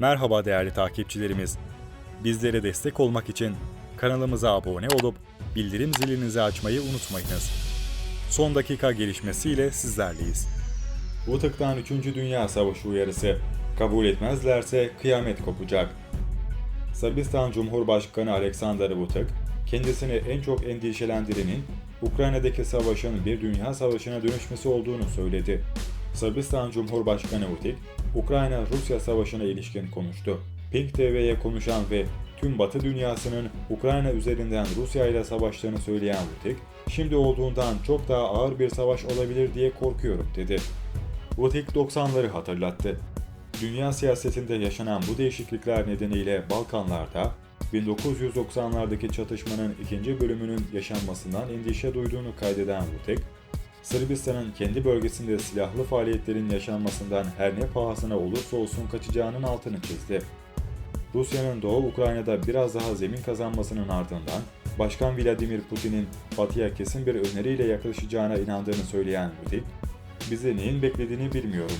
Merhaba değerli takipçilerimiz. Bizlere destek olmak için kanalımıza abone olup bildirim zilinizi açmayı unutmayınız. Son dakika gelişmesiyle sizlerleyiz. Vutık'tan 3. Dünya Savaşı uyarısı. Kabul etmezlerse kıyamet kopacak. Sırbistan Cumhurbaşkanı Alexander Vučić, kendisini en çok endişelendirenin Ukrayna'daki savaşın bir dünya savaşına dönüşmesi olduğunu söyledi. Sırbistan Cumhurbaşkanı Vučić, Ukrayna-Rusya savaşına ilişkin konuştu. Pink TV'ye konuşan ve tüm Batı dünyasının Ukrayna üzerinden Rusya ile savaştığını söyleyen Vučić, şimdi olduğundan çok daha ağır bir savaş olabilir diye korkuyorum dedi. Vučić 90'ları hatırlattı. Dünya siyasetinde yaşanan bu değişiklikler nedeniyle Balkanlarda 1990'lardaki çatışmanın ikinci bölümünün yaşanmasından endişe duyduğunu kaydeden Vučić, Sırbistan'ın kendi bölgesinde silahlı faaliyetlerin yaşanmasından her ne pahasına olursa olsun kaçacağının altını çizdi. Rusya'nın Doğu Ukrayna'da biraz daha zemin kazanmasının ardından Başkan Vladimir Putin'in Batı'ya kesin bir öneriyle yaklaşacağına inandığını söyleyen Vučić, bize neyin beklediğini bilmiyorum.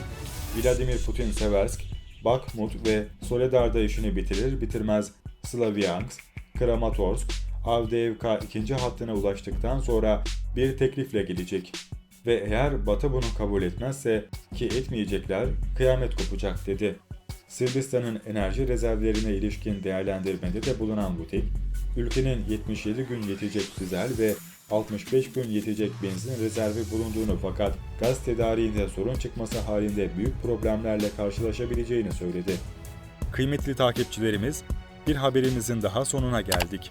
Vladimir Putin Seversk, Bakhmut ve Soledar'da işini bitirir bitirmez Slavyansk, Kramatorsk, Avdiivka ikinci hattına ulaştıktan sonra bir teklifle gelecek. Ve eğer Batı bunu kabul etmezse ki etmeyecekler kıyamet kopacak dedi. Sırbistan'ın enerji rezervlerine ilişkin değerlendirmede de bulunan Vučić, ülkenin 77 gün yetecek dizel ve 65 gün yetecek benzin rezervi bulunduğunu fakat gaz tedariğinde sorun çıkması halinde büyük problemlerle karşılaşabileceğini söyledi. Kıymetli takipçilerimiz, bir haberimizin daha sonuna geldik.